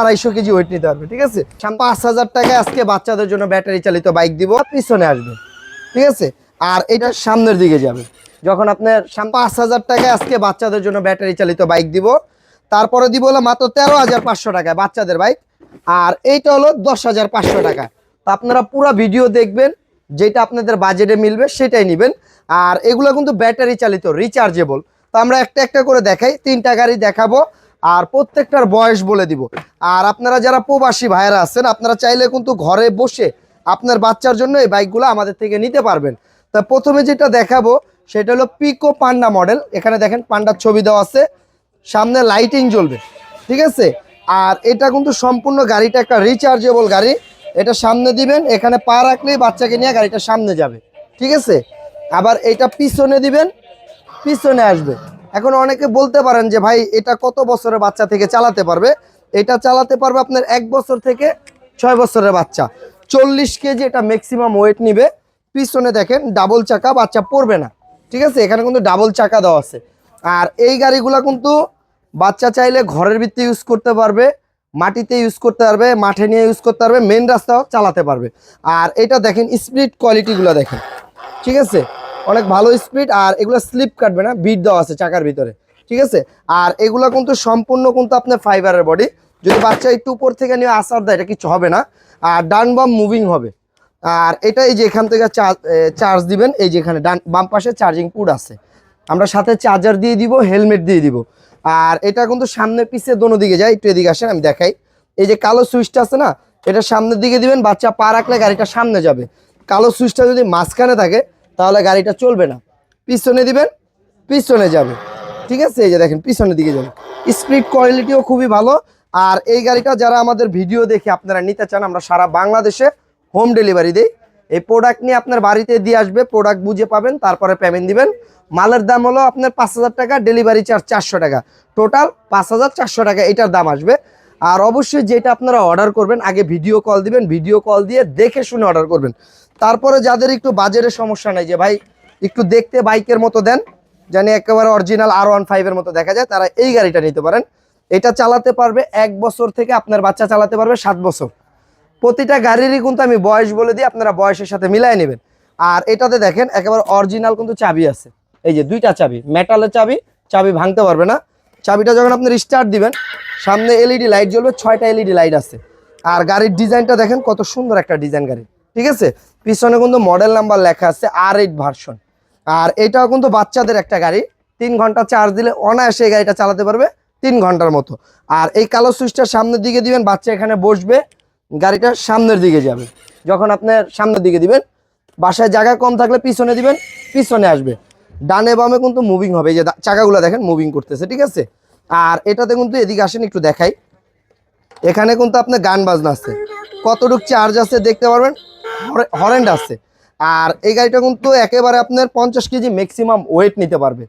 আড়াইশো KG wait নিতে পারবে ঠিক আছে? পাঁচ হাজার টাকায় আজকে বাচ্চাদের জন্য ব্যাটারি চালিত বাইক দিব পিছনে আসবে ঠিক আছে? আর এটা সামনের দিকে যাবে। যখন আপনার পাঁচ হাজার টাকায় আজকে বাচ্চাদের জন্য ব্যাটারি চালিত বাইক দিব তারপরে দিব হলো মাত্র তেরো হাজার পাঁচশো টাকায় বাচ্চাদের বাইক আর এইটা হলো দশ হাজার পাঁচশো টাকা। তো আপনারা পুরো ভিডিও দেখবেন যেটা আপনাদের বাজেটে মিলবে সেটাই নেবেন। আর এগুলো কিন্তু ব্যাটারি চালিত রিচার্জেবল তো আমরা একটা একটা করে দেখাই তিনটা গাড়ি দেখাবো। আর প্রত্যেকটার বয়স বলে দিব। আর আপনারা যারা প্রবাসী ভাইয়েরা আছেন, আপনারা চাইলে কিন্তু ঘরে বসে আপনার বাচ্চার জন্য এই বাইকগুলো আমাদের থেকে নিতে পারবেন। তা প্রথমে যেটা দেখাবো, সেটা হলো পিকো পান্ডা মডেল এখানে দেখেন পান্ডার ছবি দেওয়া আছে। সামনে লাইটিং জ্বলবে। ঠিক আছে? আর এটা কিন্তু সম্পূর্ণ গাড়িটা একটা রিচার্জেবল গাড়ি। এটা সামনে দিবেন, এখানে পা রাখলেই বাচ্চাকে নিয়ে গাড়িটা সামনে যাবে। ঠিক আছে? আবার এটা পিছনে দিবেন, পিছনে আসবে। এখন অনেকে বলতে পারেন যে, ভাই, এটা কত বছরের বাচ্চা থেকে চালাতে পারবে? এটা চালাতে পারবে আপনার এক বছর থেকে ছয় বছরের বাচ্চা। চল্লিশ কেজি এটা ম্যাক্সিমাম ওয়েট নিবে। পিছনে দেখেন ডাবল চাকা, বাচ্চা পড়বে না। ঠিক আছে? এখানে কিন্তু ডাবল চাকা দেওয়া আছে। আর এই গাড়িগুলা কিন্তু বাচ্চা চাইলে ঘরের ভিত্তি ইউজ করতে পারবে, মাটিতে ইউজ করতে পারবে, মাঠে নিয়ে ইউজ করতে পারবে মেন রাস্তাও চালাতে পারবে। আর এটা দেখেন স্পিড কোয়ালিটিগুলো দেখেন। ঠিক আছে? অনেক ভালো স্পিড আর এগুলো স্লিপ কাটবে না বিট দেওয়া আছে চাকার ভিতরে, ঠিক আছে? আর এগুলো কিন্তু সম্পূর্ণ কিন্তু আপনার ফাইবারের বডি যদি বাচ্চা একটু উপর থেকে নিয়ে আসার দেয়, এটা কিছু হবে না। আর ডান বাম মুভিং হবে। আর এটা এই যে এখান থেকে চার্জ দিবেন, এই যে এখানে ডান, বাম পাশে চার্জিং পুট আছে। আমরা সাথে চার্জার দিয়ে দিব হেলমেট দিয়ে দিব। আর এটা কিন্তু সামনে পিছে দোনো দিকে যায়, একটু এদিকে আসেন, আমি দেখাই। এই যে কালো সুইচটা আছে না, এটা সামনের দিকে দিবেন, বাচ্চা পা রাখলে গাড়িটা সামনে যাবে। কালো সুইচটা যদি মাঝখানে থাকে তাহলে গাড়িটা চলবে না। পিছনে দিবেন, পিছনে যাবে। ঠিক আছে? এই যে দেখেন, পিছনের দিকে যাবে। স্পিড কোয়ালিটিও খুবই ভালো। আর এই গাড়িটা যারা আমাদের ভিডিও দেখে আপনারা নিতে চান, আমরা সারা বাংলাদেশে হোম ডেলিভারি দিই। এই প্রোডাক্ট নিয়ে আপনার বাড়িতে দিয়ে আসবে প্রোডাক্ট বুঝে পাবেন, তারপরে পেমেন্ট দিবেন। মালের দাম হলো আপনার পাঁচ হাজার টাকা ডেলিভারি চার্জ চারশো টাকা। টোটাল পাঁচ হাজার চারশো টাকা এটার দাম আসবে। আর অবশ্যই যেটা আপনারা অর্ডার করবেন, আগে ভিডিও কল দিবেন ভিডিও কল দিয়ে দেখে শুনে অর্ডার করবেন। তারপরে যাদের একটু বাজারের সমস্যা নেই, যে ভাই একটু দেখতে বাইকের মতো দেন জানি একেবারে অরিজিনাল আর ওয়ান ফাইভের মতো দেখা যায়, তারা এই গাড়িটা নিতে পারেন। এটা চালাতে পারবে এক বছর থেকে আপনার বাচ্চা চালাতে পারবে সাত বছর। প্রতিটা গাড়িরই কিন্তু আমি বয়স বলে দিই, আপনারা বয়সের সাথে মিলাই নেবেন। আর এটাতে দেখেন, একেবারে অরিজিনাল কিন্তু চাবি আছে। এই যে দুইটা চাবি মেটালের চাবি চাবি ভাঙতে পারবে না। চাবিটা যখন আপনি স্টার্ট দিবেন, সামনে এলইডি লাইট জ্বলবে, ছয়টা এলইডি লাইট আছে। আর গাড়ির ডিজাইনটা দেখেন, কত সুন্দর একটা ডিজাইন গাড়ি। ঠিক আছে? পিছনে কিন্তু মডেল নাম্বার লেখা আছে আর এইট ভার্সন আর এটাও কিন্তু বাচ্চাদের একটা গাড়ি। তিন ঘণ্টা চার্জ দিলে অনায়াসে এই গাড়িটা চালাতে পারবে তিন ঘণ্টার মতো। আর এই কালো সুইচটা সামনের দিকে দিবেন, বাচ্চা এখানে বসবে, গাড়িটা সামনের দিকে যাবে। যখন আপনার সামনের দিকে দিবেন, বাসায় জায়গা কম থাকলে পিছনে দিবেন, পিছনে আসবে। ডানে বামে কিন্তু মুভিং হবে। এই যে চাকাগুলো দেখেন মুভিং করতেছে, ঠিক আছে? আর এটাতে কিন্তু এদিকে আসেন, একটু দেখাই। এখানে কিন্তু আপনার গান বাজনা আছে। কতটুক চার্জ আছে দেখতে পারবেন? হরেন্ড আছে। আর এই গাড়িটা কিন্তু একেবারে আপনার পঞ্চাশ কেজি ম্যাক্সিমাম ওয়েট নিতে পারবে।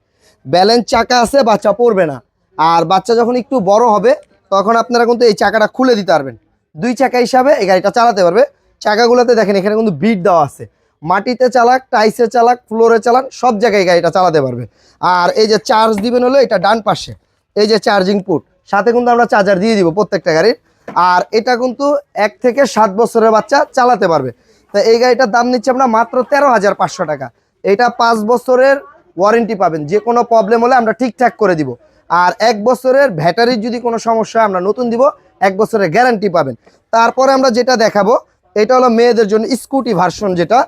ব্যালেন্স চাকা আছে, বাচ্চা পড়বে না। আর বাচ্চা যখন একটু বড় হবে, তখন আপনারা কিন্তু এই চাকাটা খুলে দিতে পারবেন। দুই চাকা হিসাবে এই গাড়িটা চালাতে পারবে। চাকাগুলোতে দেখেন, এখানে কিন্তু বিট দেওয়া আছে। মাটিতে চালাক টাইসে চালাক ফ্লোরে চালান সব জায়গায় গাড়িটা চালাতে পারবে। আর এই যে চার্জ দিবেন হলো, এটা ডান পাশে। এই যে চার্জিং পুট সাথে কিন্তু আমরা চার্জার দিয়ে দিব প্রত্যেকটা গাড়ির। আর এটা কিন্তু এক থেকে সাত বছরের বাচ্চা চালাতে পারবে। তা এই গাড়িটার দাম নিচ্ছে আমরা মাত্র তেরো হাজার পাঁচশো টাকা। এটা পাঁচ বছরের ওয়ারেন্টি পাবেন। যে কোনো প্রবলেম হলে আমরা ঠিকঠাক করে দিব। আর এক বছরের ব্যাটারির যদি কোনো সমস্যা আমরা নতুন দিব, এক বছরের গ্যারান্টি পাবেন। তারপরে আমরা যেটা দেখাবো, এটা হলো মেয়েদের জন্য স্কুটি ভার্সন যেটা।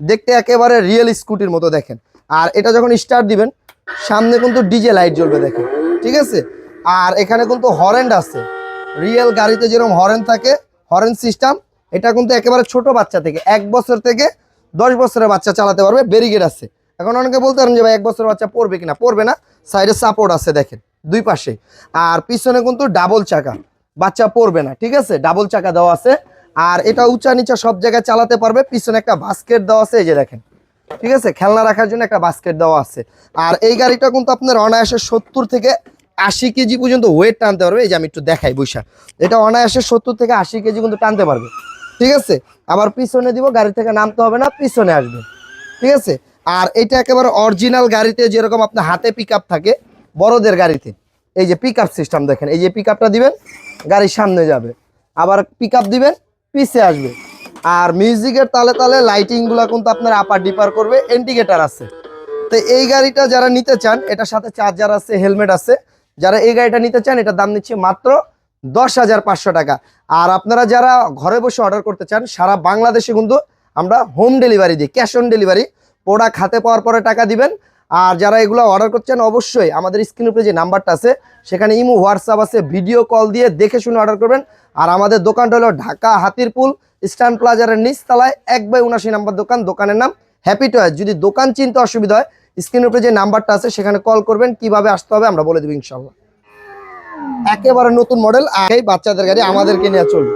দেখতে একেবারে রিয়েল স্কুটির মতো দেখেন। আর এটা যখন স্টার্ট দিবেন, সামনে কিন্তু ডিজে লাইট জ্বলবে দেখেন। ঠিক আছে? আর এখানে কিন্তু হরেন্ড আছে। রিয়েল গাড়িতে যেরকম হরেন থাকে হরেন সিস্টেম এটা কিন্তু একেবারে ছোট বাচ্চা থেকে, এক বছর থেকে দশ বছরের বাচ্চা চালাতে পারবে ব্যারিগেড আছে। এখন অনেকে বলতে পারেন যে ভাই, এক বছরের বাচ্চা পড়বে কিনা? পড়বে না সাইডে সাপোর্ট আছে, দেখেন, দুই পাশে। আর পিছনে কিন্তু ডাবল চাকা, বাচ্চা পড়বে না, ঠিক আছে? ডাবল চাকা দেওয়া আছে, আর এটা উঁচা নিচা সব জায়গায় চালাতে পারবে, পিছনে একটা বাস্কেট দেওয়া আছে, এই যে দেখেন, ঠিক আছে? খেলনা রাখার জন্য একটা বাস্কেট দেওয়া আছে। আর এই গাড়িটা কিন্তু আপনার অনায়াসে সত্তর থেকে আশি কেজি পর্যন্ত ওয়েট টানতে পারবে, এই যে আমি একটু দেখাই বৈশাখ এটা অনায়াসে সত্তর থেকে আশি কেজি কিন্তু টানতে পারবে। ঠিক আছে? আবার পিছনে দিব, গাড়ি থেকে নামতে হবে না, পিছনে আসবে। ঠিক আছে? আর এটা একেবারে অরিজিনাল গাড়িতে যেরকম আপনার হাতে পিক থাকে, বড়দের গাড়িতে। এই যে পিক সিস্টেম দেখেন, এই যে পিক দিবেন, গাড়ির সামনে যাবে। আবার পিক দিবেন, পিছে আসবে। আর মিউজিকের তালে তালে লাইটিংগুলো কিন্তু আপনার আপার ডিপার করবে ইন্ডিকেটার আছে। তো এই গাড়িটা যারা নিতে চান, এটার সাথে চার্জার আছে হেলমেট আছে। যারা এই গাড়িটা নিতে চান, এটার দাম নিচ্ছে মাত্র দশ হাজার পাঁচশো টাকা। আর আপনারা যারা ঘরে বসে অর্ডার করতে চান, সারা বাংলাদেশে কিন্তু আমরা হোম ডেলিভারি দিই ক্যাশ অন ডেলিভারি প্রোডাক্ট হাতে পাওয়ার পরে টাকা দিবেন। আর যারা এগুলো অর্ডার করছেন অবশ্যই আমাদের স্ক্রিন উপরে যে নাম্বারটা আছে, সেখানে ইমো হোয়াটসঅ্যাপ আছে ভিডিও কল দিয়ে দেখে শুনে অর্ডার করবেন। আর আমাদের দোকানটা হলো ঢাকা হাতিরপুল স্ট্যান্ড প্লাজারের নিচতলায় এক বাই উনাশি নাম্বার দোকান, দোকানের নাম হ্যাপি টয় যদি দোকান চিনতে অসুবিধা হয় স্ক্রিন উপরে যে নাম্বারটা আছে, সেখানে কল করবেন, কীভাবে আসতে হবে আমরা বলে দেবো ইনশাল্লাহ একেবারে নতুন মডেল এই বাচ্চাদের গাড়ি আমাদেরকে নিয়ে চলবে।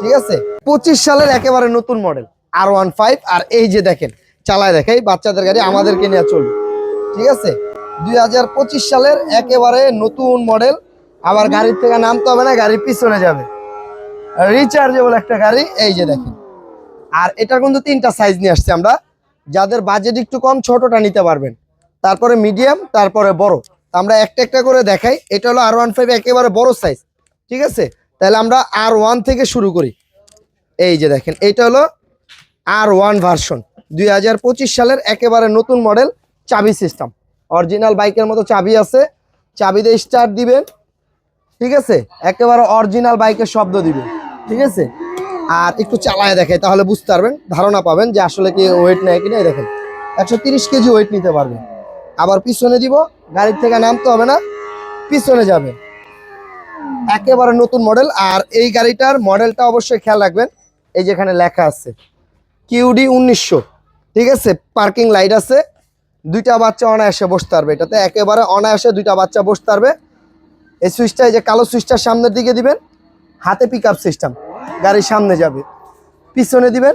ঠিক আছে? পঁচিশ সালের একেবারে নতুন মডেল আর ওয়ান ফাইভ আর এই যে দেখেন, চালায় দেখে বাচ্চাদের গাড়ি আমাদেরকে নিয়ে চলবে। ঠিক আছে? দুই হাজার পঁচিশ সালের একেবারে নতুন মডেল, আবার গাড়ির থেকে নামতে হবে না গাড়ির পিছনে যাবে। রিচার্জেবল একটা গাড়ি, এই যে দেখেন। আর এটার কিন্তু তিনটা সাইজ নিয়ে আসছে আমরা। যাদের বাজেট একটু কম, ছোটটা নিতে পারবেন। তারপরে মিডিয়াম তারপরে বড়। আমরা একটা একটা করে দেখাই। এটা হলো আর ওয়ান ফাইভ একেবারে বড় সাইজ ঠিক আছে? তাহলে আমরা আর ওয়ান থেকে শুরু করি। এই যে দেখেন, এটা হলো আর ওয়ান ভার্সন দুই হাজার পঁচিশ সালের একেবারে নতুন মডেল চাবি সিস্টেম অরিজিনাল বাইকের মতো চাবি আছে। চাবি দিয়ে স্টার্ট দিবেন। ঠিক আছে? একেবারে অরিজিনাল বাইকের শব্দ দিবেন। ঠিক আছে? আর একটু চালায় দেখে তাহলে বুঝতে পারবেন। ধারণা পাবেন যে আসলে কি ওয়েট নেয় কিনা। দেখেন, একশো কেজি ওয়েট নিতে পারবেন। আবার পিছনে দিব, গাড়ির থেকে নামতে হবে না, পিছনে যাবে। একেবারে নতুন মডেল আর এই গাড়িটার মডেলটা অবশ্যই খেয়াল রাখবেন, এই যেখানে লেখা আছে কিউডি উনিশশো, ঠিক আছে? পার্কিং লাইট আছে, দুইটা বাচ্চা অনায়াসে বসতে পারবে, এটাতে একেবারে অনায়াসে দুইটা বাচ্চা বসতে পারবে। এই সুইচটা এই যে কালো সুইচটা সামনের দিকে দিবেন, হাতে পিক সিস্টেম গাড়ির সামনে যাবে। পিছনে দিবেন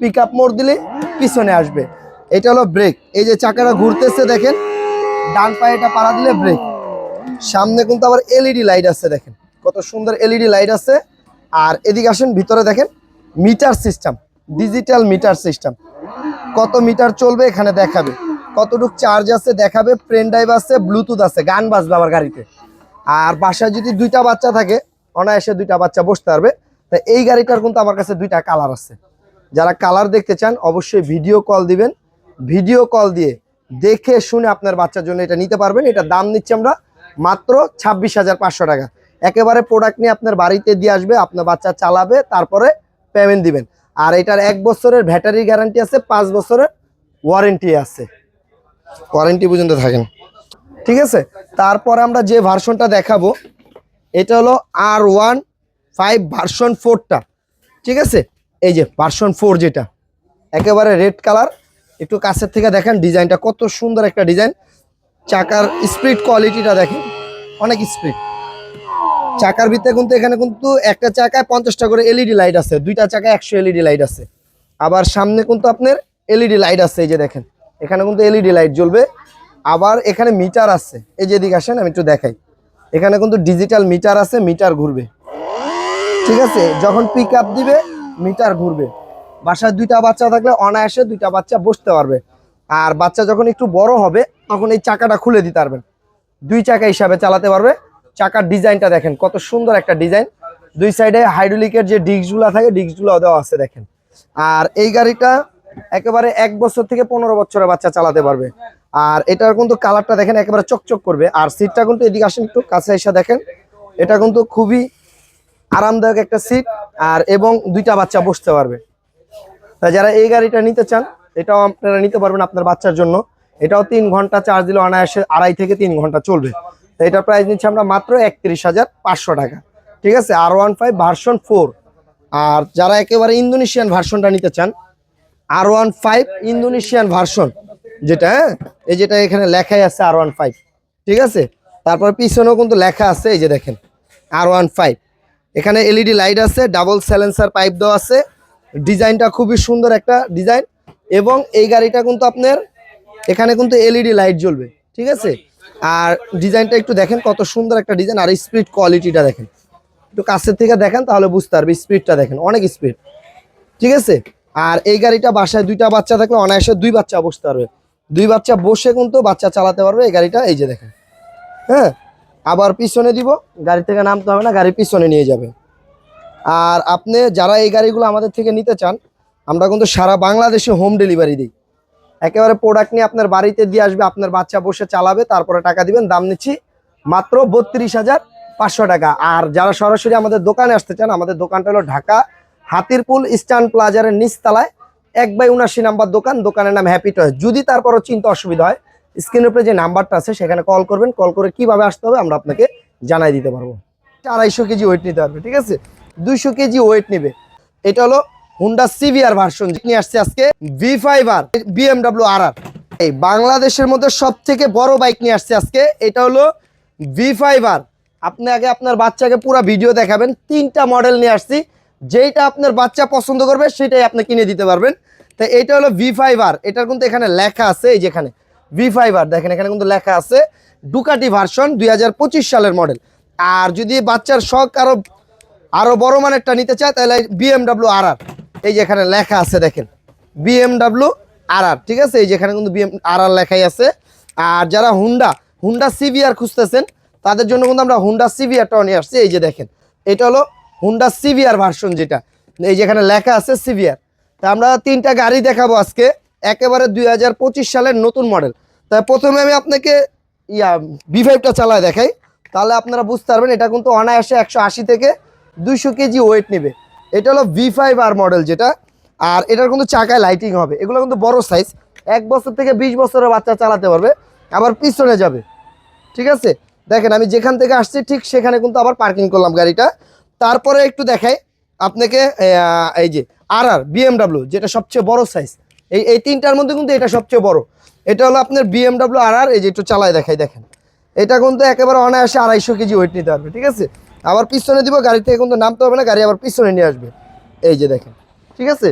পিক আপ মোড় দিলে পিছনে আসবে। এটা হলো ব্রেক এই যে চাকাটা ঘুরতেছে দেখেন, ডান পায়েটা পাড়া দিলে ব্রেক সামনে কিন্তু আবার এলইডি লাইট আছে দেখেন। কত সুন্দর এলইডি লাইট আছে। আর এদিকে আসেন, ভিতরে দেখেন meter system digital meter system কত মিটার চলবে এখানে দেখাবে। কতটুক চার্জ আছে দেখাবে। পেন ড্রাইভ আছে ব্লুটুথ আছে, গান বাজবে আবার গাড়িতে। আর বাসায় যদি দুইটা বাচ্চা থাকে, অনায়াসে দুইটা বাচ্চা বসতে পারবে। তা এই গাড়িটার কিন্তু আমার কাছে দুইটা কালার আছে। যারা কালার দেখতে চান, অবশ্যই ভিডিও কল দিবেন। ভিডিও কল দিয়ে দেখে শুনে আপনার বাচ্চার জন্য এটা নিতে পারবেন। এটা দাম নিচ্ছি আমরা মাত্র ছাব্বিশ হাজার পাঁচশো টাকা। একেবারে প্রোডাক্ট নিয়ে আপনার বাড়িতে দিয়ে আসবে আপনার বাচ্চা চালাবে তারপরে পেমেন্ট দিবেন। আর এটার এক বছরের ব্যাটারি গ্যারান্টি আছে পাঁচ বছরের ওয়ারেন্টি আছে। ওয়ারেন্টি পর্যন্ত থাকেন। ঠিক আছে? তারপরে আমরা যে ভার্সনটা দেখাবো এটা হলো আর ওয়ান ফাইভ ভার্সন ফোরটা ঠিক আছে? এই যে ভার্সন ফোর যেটা একেবারে রেড কালার একটু কাছের থেকে দেখেন ডিজাইনটা কত সুন্দর একটা ডিজাইন। চাকার স্পিড কোয়ালিটিটা দেখেন, অনেক স্পিড। চাকার ভিতরে কিন্তু এখানে কিন্তু একটা চাকায় পঞ্চাশটা করে এলইডি লাইট আছে, দুইটা চাকায় একশো এলইডি লাইট আছে। আবার সামনে কিন্তু আপনার এলইডি লাইট আছে, এই যে দেখেন, এখানে কিন্তু এলইডি লাইট জ্বলবে। আবার এখানে মিটার আছে, এই যে এদিকে আসেন, আমি একটু দেখাই। এখানে কিন্তু ডিজিটাল মিটার আছে, মিটার ঘুরবে। ঠিক আছে, যখন পিক আপ দিবে, মিটার ঘুরবে। বাসায় দুইটা বাচ্চা থাকলে অনায়াসে দুইটা বাচ্চা বসতে পারবে। আর বাচ্চা যখন একটু বড় হবে, তখন এই চাকাটা খুলে দিতে পারবেন। দুই চাকা হিসাবে চালাতে পারবে। চাকার ডিজাইনটা দেখেন, কত সুন্দর একটা ডিজাইন। দুই সাইডে হাইড্রোলিকের যে ডিস্কগুলো থাকে ডিস্কগুলো দেওয়া আছে দেখেন। আর এই গাড়িটা একেবারে এক বছর থেকে পনেরো বছরের বাচ্চা চালাতে পারবে। আর এটার কিন্তু কালারটা দেখেন, একেবারে চকচক করবে। আর সিটটা কিন্তু এদিকে আসেন একটু, কাছে এসে দেখেন। এটা কিন্তু খুবই আরামদায়ক একটা সিট আর এবং দুইটা বাচ্চা বসতে পারবে। যারা এই গাড়িটা নিতে চান, এটাও আপনারা নিতে পারবেন আপনার বাচ্চার জন্য। এটাও তিন ঘণ্টা চার্জ দিলে অনায়াসে আড়াই থেকে তিন ঘণ্টা চলবে। তো এটার প্রাইস নিচ্ছি আমরা মাত্র একত্রিশ হাজার পাঁচশো টাকা। ঠিক আছে? R one five version four আর যারা একেবারে ইন্দোনেশিয়ান ভার্সনটা নিতে চান R one five Indonesian version যেটা হ্যাঁ? এই যেটা এখানে লেখাই আছে আর ওয়ান ফাইভ ঠিক আছে? তারপর পিছনেও কিন্তু লেখা আছে, এই যে দেখেন। আর ওয়ান ফাইভ এখানে এলইডি লাইট আছে ডাবল স্যালেন্সার পাইপ দেওয়া আছে। ডিজাইনটা খুবই সুন্দর একটা ডিজাইন এবং এই গাড়িটা কিন্তু আপনার এখানে কিন্তু এলইডি লাইট জ্বলবে, ঠিক আছে? আর ডিজাইনটা একটু দেখেন কত সুন্দর একটা ডিজাইন, আর স্পিড কোয়ালিটিটা দেখেন। একটু কাছের থেকে দেখেন তাহলে বুঝতে পারবে, স্পিডটা দেখেন, অনেক স্পিড, ঠিক আছে? আর এই গাড়িটা বাসায় দুইটা বাচ্চা থাকলে অনায়াসে দুই বাচ্চা বসতে পারবে। দুই বাচ্চা বসে কিন্তু বাচ্চা চালাতে পারবে, এই গাড়িটা এই যে দেখেন হ্যাঁ? আবার পিছনে দিব, গাড়ি থেকে নামতে হবে না, গাড়ি পিছনে নিয়ে যাবে। আর আপনি যারা এই গাড়িগুলো আমাদের থেকে নিতে চান, আমরা কিন্তু সারা বাংলাদেশে হোম ডেলিভারি দিই। একেবারে প্রোডাক্ট নিয়ে আপনার বাড়িতে দিয়ে আসবে, আপনার বাচ্চা বসে চালাবে, তারপরে টাকা দিবেন, দাম নিচ্ছি মাত্র বত্রিশ হাজার পাঁচশো টাকা। আর যারা সরাসরি আমাদের দোকানে আসতে চান, আমাদের দোকানটা হলো ঢাকা হাতিরপুল ইস্টার্ন প্লাজারের নিচতলায়, এক বাই উনাশি নাম্বার দোকান, দোকানের নাম হ্যাপি টয় যদি তারপরও চিন্তা অসুবিধা হয় স্ক্রিনের উপরে যে নাম্বারটা আছে, সেখানে কল করবেন কল করে কীভাবে আসতে হবে আমরা আপনাকে জানাই দিতে পারব। আড়াইশো কেজি ওয়েট নিতে পারবে ঠিক আছে? দুইশো কেজি ওয়েট নেবে। এটা হলো হুন্ডা সিভিআর ভার্সন নিয়ে আসছে আজকে V five R BMW R R এই বাংলাদেশের মধ্যে সব থেকে বড় বাইক নিয়ে আসছে আজকে, এটা হলো ভি ফাইভ আর আপনি আগে আপনার বাচ্চাকে পুরো ভিডিও দেখাবেন, তিনটা মডেল নিয়ে আসছি। যেইটা আপনার বাচ্চা পছন্দ করবে, সেটাই আপনি কিনে দিতে পারবেন। তো এটা হলো ভি ফাইভ আর এটার কিন্তু এখানে লেখা আছে, এই যেখানে ভি ফাইভ আর দেখেন, এখানে কিন্তু লেখা আছে ডুকাটি ভার্সন দুই হাজার পঁচিশ সালের মডেল আর যদি বাচ্চার শখ আরও আরও বড় মানেরটা নিতে চায়, তাহলে বিএমডাব্লিউ আর আর এই যে এখানে লেখা আছে দেখেন বিএমডাব্লিউ আর আর ঠিক আছে? এই যেখানে কিন্তু বিএম আর আর লেখাই আছে। আর যারা হুন্ডা হুন্ডা সিভিআর খুঁজতেছেন, তাদের জন্য কিন্তু আমরা হুন্ডা সিভিআরটাও নিয়ে আসছি। এই যে দেখেন, এটা হলো হুন্ডা সিভিআর ভার্সন যেটা। এই যেখানে লেখা আছে সিভিআর তা আমরা তিনটা গাড়ি দেখাবো আজকে। একেবারে দুই হাজার পঁচিশ সালের নতুন মডেল। তাই প্রথমে আমি আপনাকে ইয়া বি ফাইভটা চালায় দেখাই। তাহলে আপনারা বুঝতে পারবেন, এটা কিন্তু অনায়াসে একশো আশি থেকে দুইশো কেজি ওয়েট নেবে। এটা হলো ভি ফাইভ আর মডেল যেটা। আর এটার কিন্তু চাকায় লাইটিং হবে। এগুলো কিন্তু বড় সাইজ এক বছর থেকে বিশ বছরের বাচ্চা চালাতে পারবে। আবার পিছনে যাবে। ঠিক আছে? দেখেন, আমি যেখান থেকে আসছি, ঠিক সেখানে কিন্তু আবার পার্কিং করলাম গাড়িটা। তারপরে একটু দেখাই আপনাকে এই যে আর আর বিএমডাব্লিউ যেটা সবচেয়ে বড় সাইজ এই এই তিনটার মধ্যে কিন্তু এটা সবচেয়ে বড়। এটা হলো আপনার বিএমডাব্লিউ আর আর এই যে একটু চালায় দেখাই, দেখেন। এটা কিন্তু একেবারে অনায়াসে আড়াইশো কেজি ওয়েট নিতে পারবে। ঠিক আছে? আবার পিছনে দিব গাড়ি থেকে কিন্তু নামতে হবে না, গাড়ি আবার পিছনে নিয়ে আসবে। এই যে দেখেন, ঠিক আছে?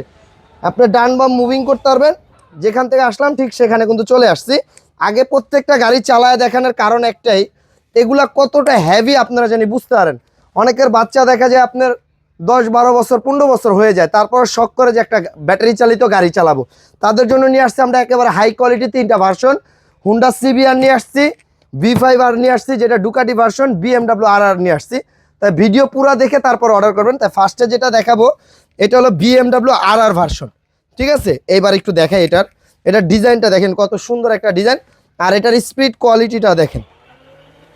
আপনি ডান বাম মুভিং করতে পারবেন, যেখান থেকে আসলাম ঠিক সেখানে কিন্তু চলে আসছি। আগে প্রত্যেকটা গাড়ি চালায় দেখানোর কারণ একটাই, এগুলা কতটা হেভি আপনারা জানি বুঝতে পারেন। অনেকের বাচ্চা দেখা যায় আপনার দশ বারো বছর, পনেরো বছর হয়ে যায়, তারপর শখ করে যে একটা ব্যাটারি চালিত গাড়ি চালাবো। তাদের জন্য নিয়ে আসছি আমরা একেবারে হাই কোয়ালিটি তিনটা ভার্সন হুন্ডা সিবিআর নিয়ে আসছি বি ফাইভ আর নিয়ে আসছি, যেটা Ducati version BMW R R নিয়ে আসছি। তাই ভিডিও পুরা দেখে তারপর অর্ডার করবেন। তাই ফার্স্টে যেটা দেখাবো, এটা হলো বিএমডাব্লিউ আর আর ভার্সন ঠিক আছে? এইবার একটু দেখাই এটার। এটার ডিজাইনটা দেখেন, কত সুন্দর একটা ডিজাইন আর এটার স্পিড কোয়ালিটিটা দেখেন।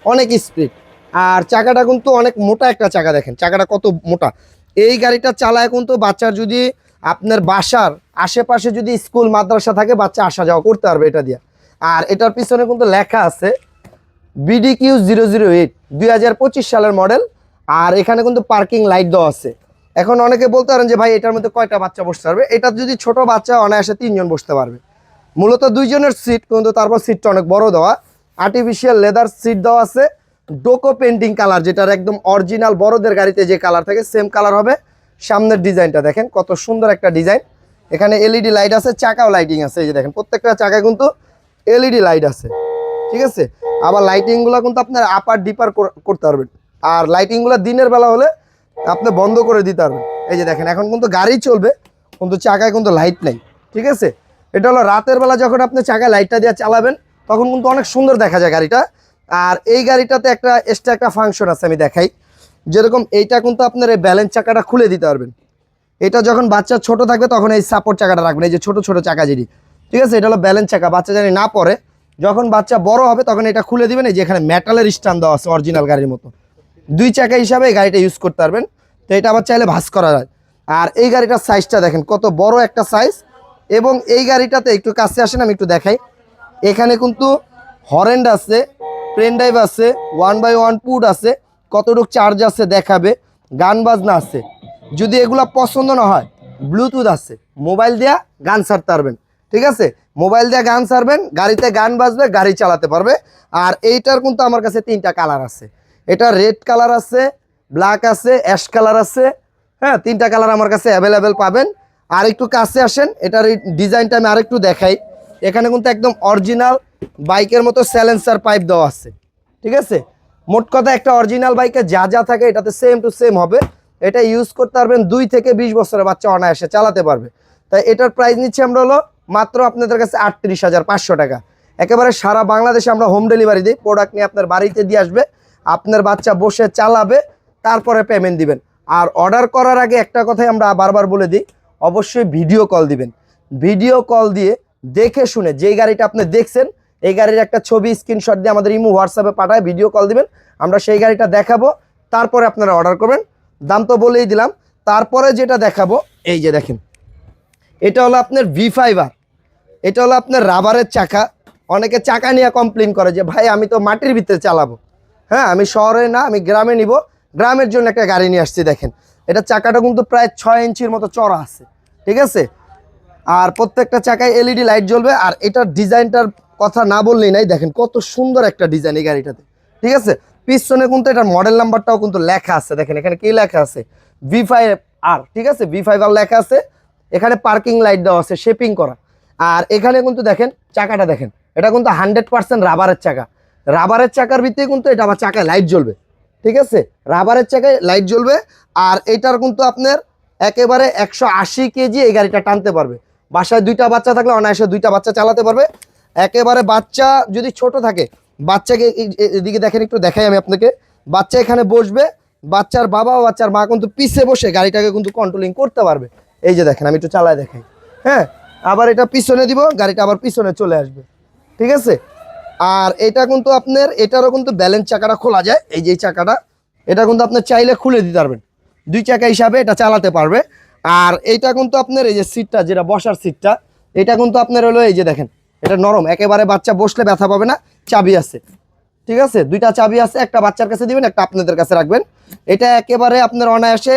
অনেক স্পিড আর চাকাটা কিন্তু অনেক মোটা একটা চাকা দেখেন। চাকাটা কত মোটা। এই গাড়িটা চালায় কিন্তু বাচ্চার যদি আপনার বাসার আশেপাশে যদি স্কুল, মাদ্রাসা থাকে, বাচ্চা আসা যাওয়া করতে পারবে এটা দিয়ে। আর এটার পিছনে কিন্তু লেখা আছে BD Q zero zero eight দুই হাজার পঁচিশ সালের মডেল আর এখানে কিন্তু পার্কিং লাইট দেওয়া আছে। এখন অনেকে বলতে পারেন যে, ভাই, এটার মধ্যে কয়টা বাচ্চা বসতে পারবে? এটা যদি ছোট বাচ্চা, অনায়াসে তিনজন বসতে পারবে। মূলত দুইজনের সিট কিন্তু তারপর সিটটা অনেক বড় দেওয়া। আর্টিফিশিয়াল লেদার সিট দেওয়া আছে। ডোকো পেন্টিং কালার যেটার একদম অরিজিনাল বড়দের গাড়িতে যে কালার থাকে সেম কালার হবে। সামনের ডিজাইনটা দেখেন, কত সুন্দর একটা ডিজাইন এখানে এলইডি লাইট আছে, চাকাও লাইটিং আছে। এই যে দেখেন, প্রত্যেকটা চাকায় কিন্তু এলইডি লাইট আছে। ঠিক আছে? আবার লাইটিংগুলো কিন্তু আপনার আপার ডিপার করতে পারবেন। আর লাইটিংগুলো দিনের বেলা হলে আপনি বন্ধ করে দিতে পারবেন। এই যে দেখেন, এখন কিন্তু গাড়ি চলবে, কিন্তু চাকায় কিন্তু লাইট নাই, ঠিক আছে? এটা হলো রাতের বেলা যখন আপনি চাকায় লাইটটা দিয়ে চালাবেন, তখন কিন্তু অনেক সুন্দর দেখা যায় গাড়িটা। আর এই গাড়িটাতে একটা এক্সট্রা একটা ফাংশন আছে, আমি দেখাই। যেরকম এইটা কিন্তু আপনার এই ব্যালেন্স চাকাটা খুলে দিতে পারবেন। এটা যখন বাচ্চা ছোট থাকবে, তখন এই সাপোর্ট চাকাটা রাখবেন, এই যে ছোট ছোট চাকা যেটি, ঠিক আছে? এটা হলো ব্যালেন্স চাকা, বাচ্চা জানি না পড়ে যখন বাচ্চা বড় হবে, তখন এটা খুলে দিবেন, এই যে এখানে মেটালের স্ট্যান্ড দেওয়া আছে অরিজিনাল গাড়ির মতো। দুই চাকা হিসাবে এই গাড়িটা ইউজ করতে পারবেন। তো এটা আবার চাইলে ভাস করা যায়। আর এই গাড়িটার সাইজটা দেখেন, কত বড় একটা সাইজ এবং এই গাড়িটাতে একটু কাছে আসেন, আমি একটু দেখাই। এখানে কিন্তু হরেন্ড আছে প্লেন ড্রাইভ আছে ওয়ান বাই ওয়ান পুড আছে, কতটুক চার্জ আছে দেখাবে, গান বাজনা আছে। যদি এগুলা পছন্দ না হয় ব্লুটুথ আছে মোবাইল দিয়া গান ছাড়তে পারবেন। ঠিক আছে? মোবাইল দিয়ে গান ছাড়বেন, গাড়িতে গান বাজবে, গাড়ি চালাতে পারবে। আর এইটার কিন্তু আমার কাছে তিনটা কালার আছে। এটা রেড কালার আছে ব্ল্যাক আছে অ্যাশ কালার আছে। হ্যাঁ তিনটা কালার আমার কাছে অ্যাভেলেবেল পাবেন। আর একটু কাছে আসেন, এটার এই ডিজাইনটা আমি আরেকটু দেখাই। এখানে কিন্তু একদম অরিজিনাল বাইকের মতো স্যালেন্সার পাইপ দেওয়া আছে। ঠিক আছে? মোট কথা একটা অরিজিনাল বাইকে যা যা থাকে এটাতে সেম টু সেম হবে। এটা ইউজ করতে পারবেন দুই থেকে বিশ বছরের বাচ্চা অনায়াসে চালাতে পারবে। তাই এটার প্রাইস নিচ্ছি আমরা হলো মাত্র আপনাদের কাছে আটত্রিশ হাজার পাঁচশো টাকা। একেবারে সারা বাংলাদেশে আমরা হোম ডেলিভারি দিই প্রোডাক্ট নিয়ে আপনার বাড়িতে দিয়ে আসবে। আপনার বাচ্চা বসে চালাবে, তারপরে পেমেন্ট দিবেন। আর অর্ডার করার আগে একটা কথাই আমরা বারবার বলে দিই, অবশ্যই ভিডিও কল দিবেন। ভিডিও কল দিয়ে দেখে শুনে যেই গাড়িটা আপনি দেখছেন, এই গাড়ির একটা ছবি স্ক্রিনশট দিয়ে আমাদের ইমো, হোয়াটসঅ্যাপে পাঠায় ভিডিও কল দিবেন। আমরা সেই গাড়িটা দেখাবো, তারপরে আপনারা অর্ডার করবেন। দাম তো বলেই দিলাম, তারপরে যেটা দেখাবো, এই যে দেখেন। এটা হলো আপনার ভি ফাইবার এটা হলো আপনার রাবারের চাকা। অনেকে চাকা নিয়ে কমপ্লেন করে যে, ভাই, আমি তো মাটির ভিতরে চালাবো। হ্যাঁ আমি শহরে না, আমি গ্রামে নিব। গ্রামের জন্য একটা গাড়ি নিয়ে আসছি, দেখেন। এটা চাকাটা কিন্তু প্রায় ছয় ইঞ্চির মতো চড়া আছে, ঠিক আছে? আর প্রত্যেকটা চাকায় এলইডি লাইট জ্বলবে, আর এটার ডিজাইনটার কথা না বললেই নাই, দেখেন কত সুন্দর একটা ডিজাইন এই গাড়িটাতে, ঠিক আছে? পিছনে কিন্তু এটার মডেল নাম্বারটাও কিন্তু লেখা আছে, দেখেন এখানে কি লেখা আছে? ভি ফাইভ আর ঠিক আছে? ভি ফাইভ আর লেখা আছে। এখানে পার্কিং লাইট দেওয়া আছে শেপিং করা। আর এখানে কিন্তু দেখেন, চাকাটা দেখেন, এটা কিন্তু হান্ড্রেড পার্সেন্ট রাবারের চাকা। রাবারের চাকার ভিতরে কিন্তু এটা আমার চাকায় লাইট জ্বলবে। ঠিক আছে? রাবারের চাকায় লাইট জ্বলবে আর এটার কিন্তু আপনার একেবারে একশো আশি কেজি এই গাড়িটা টানতে পারবে। বাসায় দুইটা বাচ্চা থাকলে অনায়াসে দুইটা বাচ্চা চালাতে পারবে। একেবারে বাচ্চা যদি ছোট থাকে, বাচ্চাকে এদিকে দেখেন, একটু দেখাই আমি আপনাকে। বাচ্চা এখানে বসবে, বাচ্চার বাবা বাচ্চার মা কিন্তু পিছে বসে গাড়িটাকে কিন্তু কন্ট্রোলিং করতে পারবে। এই যে দেখেন, আমি একটু চালায় দেখাই। হ্যাঁ আবার এটা পিছনে দিব, গাড়িটা আবার পিছনে চলে আসবে। ঠিক আছে? আর এটা কিন্তু আপনার, এটারও কিন্তু ব্যালেন্স চাকাটা খোলা যায়। এই যে চাকাটা, এটা কিন্তু আপনার চাইলে খুলে দিতে পারবেন। দুই চাকা হিসাবে এটা চালাতে পারবে। আর এইটা কিন্তু আপনার এই যে সিটটা যেটা বসার সিটটা এটা কিন্তু আপনার হলো এই যে দেখেন, এটা নরম। একেবারে বাচ্চা বসলে ব্যথা পাবে না, চাবি আছে। ঠিক আছে? দুইটা চাবি আছে, একটা বাচ্চার কাছে দিবেন, একটা আপনাদের কাছে রাখবেন। এটা একেবারে আপনার অনায়াসে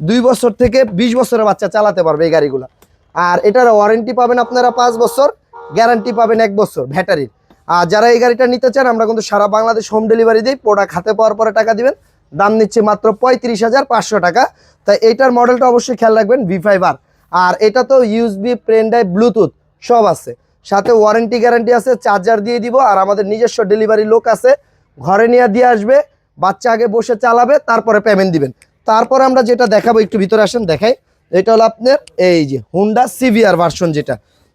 দুই বছর থেকে বিশ বছরের বাচ্চা চালাতে পারবে এই গাড়িগুলো। আর এটার ওয়ারেন্টি পাবেন আপনারা পাঁচ বছর গ্যারান্টি পাবেন এক বছর ব্যাটারির আর যারা এই গাড়িটা নিতে চান, আমরা কিন্তু সারা বাংলাদেশ হোম ডেলিভারি দিই প্রোডাক্ট হাতে পাওয়ার পরে টাকা দিবেন। দাম নিচ্ছে মাত্র পঁয়ত্রিশ হাজার পাঁচশো টাকা। তাই এইটার মডেলটা অবশ্যই খেয়াল রাখবেন ভি ফাইভ আর আর এটা তো ইউএসবি প্রেন ড্রাইভ ব্লুটুথ সব আছে। সাথে ওয়ারেন্টি গ্যারান্টি আছে চার্জার দিয়ে দিব, আর আমাদের নিজস্ব ডেলিভারি লোক আছে। ঘরে নিয়ে দিয়ে আসবে, বাচ্চা আগে বসে চালাবে, তারপরে পেমেন্ট দিবেন। তারপর আমরা যেটা দেখাবো, একটু ভিতরে আসেন, দেখাই। এটা হলো আপনার, এই যে হুন্ডা সিভিআর ভার্সন যেটা।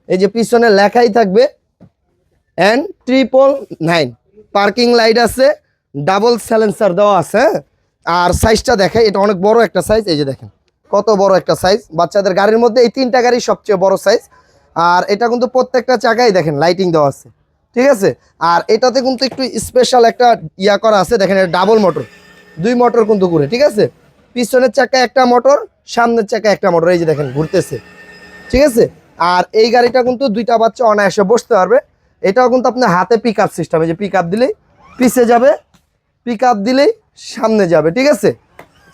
এই যে পিছনে লেখাই থাকবে N triple nine parking light আছে ডাবল স্যালেন্সার দেওয়া আছে হ্যাঁ? আর সাইজটা দেখাই এটা অনেক বড় একটা সাইজ এই যে দেখেন। কত বড় একটা সাইজ বাচ্চাদের গাড়ির মধ্যে এই তিনটা গাড়ি সবচেয়ে বড় সাইজ আর এটা কিন্তু প্রত্যেকটা চাকায় দেখেন লাইটিং দেওয়া আছে। ঠিক আছে? আর এটাতে কিন্তু একটু স্পেশাল একটা ইয়া করা আছে, দেখেন, এটা ডাবল মোটর দুই মোটর কিন্তু ঘুরে, ঠিক আছে? পিছনের চাকায় একটা মোটর সামনের চাকায় একটা মোটর এই যে দেখেন, ঘুরতেছে। ঠিক আছে? আর এই গাড়িটা কিন্তু দুইটা বাচ্চা অনায়াসে বসতে পারবে। এটাও কিন্তু আপনার হাতে পিক আপ সিস্টেম যে পিক আপ দিলেই পিছে যাবে পিক আপ দিলেই সামনে যাবে, ঠিক আছে?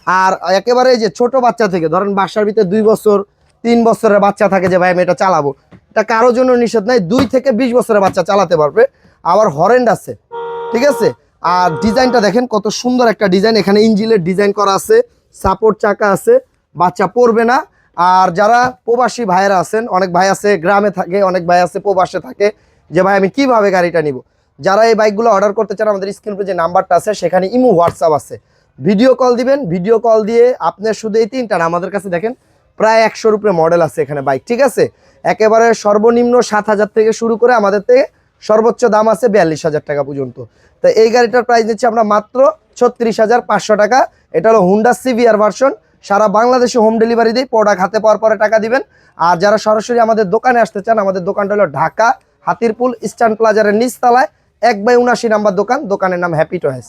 আর একেবারে যে ছোট বাচ্চা থেকে, ধরেন বাসার ভিতরে দুই বছর, তিন বছরের বাচ্চা থাকে যে, ভাই, আমি এটা চালাবো। এটা কারোর জন্য নিষেধ নাই, দুই থেকে বিশ বছরের বাচ্চা চালাতে পারবে। আবার হরেন্ড আছে, ঠিক আছে? আর ডিজাইনটা দেখেন, কত সুন্দর একটা ডিজাইন, এখানে ইঞ্জিনের ডিজাইন করা আছে সাপোর্ট চাকা আছে, বাচ্চা পড়বে না। আর যারা প্রবাসী ভাইয়েরা আছেন, অনেক ভাই আছে, গ্রামে থাকে, অনেক ভাই আছে, প্রবাসে থাকে যে ভাই, আমি কীভাবে গাড়িটা নিব? যারা এই বাইকগুলো অর্ডার করতে চান, আমাদের স্ক্রিন যে নাম্বারটা আছে, সেখানে ইমো, হোয়াটসঅ্যাপ আছে। ভিডিও কল দিবেন ভিডিও কল দিয়ে আপনার শুধু এই তিনটা আমাদের কাছে দেখেন, প্রায় একশোর উপরে মডেল আছে এখানে বাইক ঠিক আছে? একেবারে সর্বনিম্ন সাত হাজার থেকে শুরু করে আমাদের থেকে সর্বোচ্চ দাম আছে বিয়াল্লিশ হাজার টাকা পর্যন্ত। তো এই গাড়িটার প্রাইস নিচ্ছে আমরা মাত্র ছত্রিশ হাজার পাঁচশো টাকা। এটা হলো হুন্ডা সিভিআর ভার্সন সারা বাংলাদেশে হোম ডেলিভারি দিই প্রোডাক্ট হাতে পাওয়ার পরে টাকা দিবেন। আর যারা সরাসরি আমাদের দোকানে আসতে চান, আমাদের দোকানটা হলো ঢাকা হাতিরপুল ইস্টার্ন প্লাজারের নিচতলায় এক বাই উনাশি নাম্বার দোকান দোকানের নাম হ্যাপি টয়েস